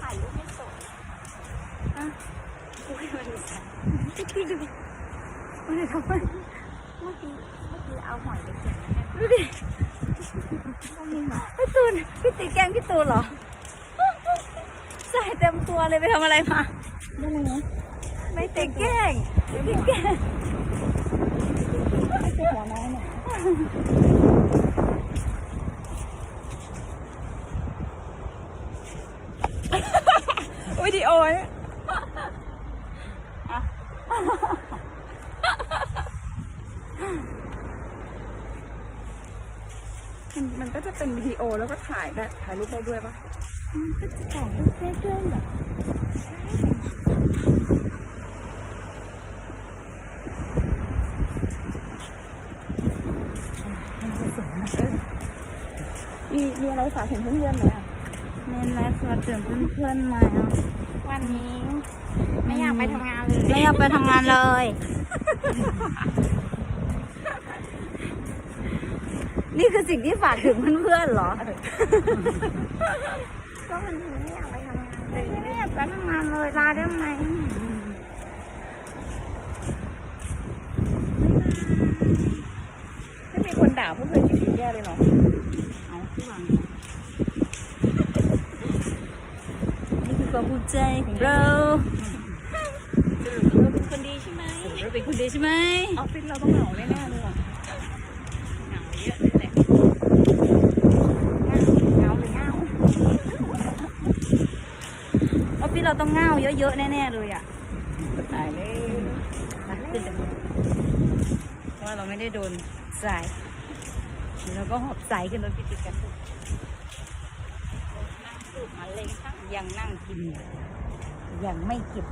ถ่ายรูปไม่สวยอะอุ้ยมันสั่นติ๊กติ๊กดูมันทำไมเมื่อกี้เมื่อกี้เอาหอยไปเก็บนะดูดิพี่ตูนพี่ตีแกงพี่ตูนเหรอใส่เต็มตัวเลยไปทำอะไรมาไม่ตีแกงตีแกงไม่ใช่หัวน้อยหน่อ วิดีโอเนี่ยมันมันก็จะเป็นวิดีโอแล้วก็ถ่ายได้ถ่ายรูปได้ด้วยปะก็จะถ่ายรูปได้ด้วยเหรอมีมีอะไรฝากถึงเพื่อนๆไหมอะเน้นและสวัสดีเพื่อนๆมาวั นนี้ ไม่อยากไปทำงานเลย ไม่อยากไปทำงานเลย นี่คือสิ่งที่ฝากถึงเพื่อนๆเหรอ ก็วันนี้ไม่อยากไปทำงานเลยไม่อยากไปทำงานเลยลาได้ไหมไม่มีคนด่าพวกเธอจริงๆแย่เลยเนาะเอาที่วาง นี่ คือความภูมิใจของเราสรุปเราเป็นคนดีใช่ไหมเราเป็นคนดีใช่ไหมออฟฟิศเราต้องเหงาแน่ๆเลยว่ะเหงาเยอะเลยแหละเหงาหรือเหงาออฟฟิศเราต้องเง่าเยอะๆแน่ๆเลยอะตายเลยนะขึ้นแต่เพราะว่าเราไม่ได้โดนสายเดี๋ยวเราก็หอบสายขึ้นรถพิจิตกัน นั่งสูบมาเลยค่ะ ยังนั่งกิน ยังไม่เก็บ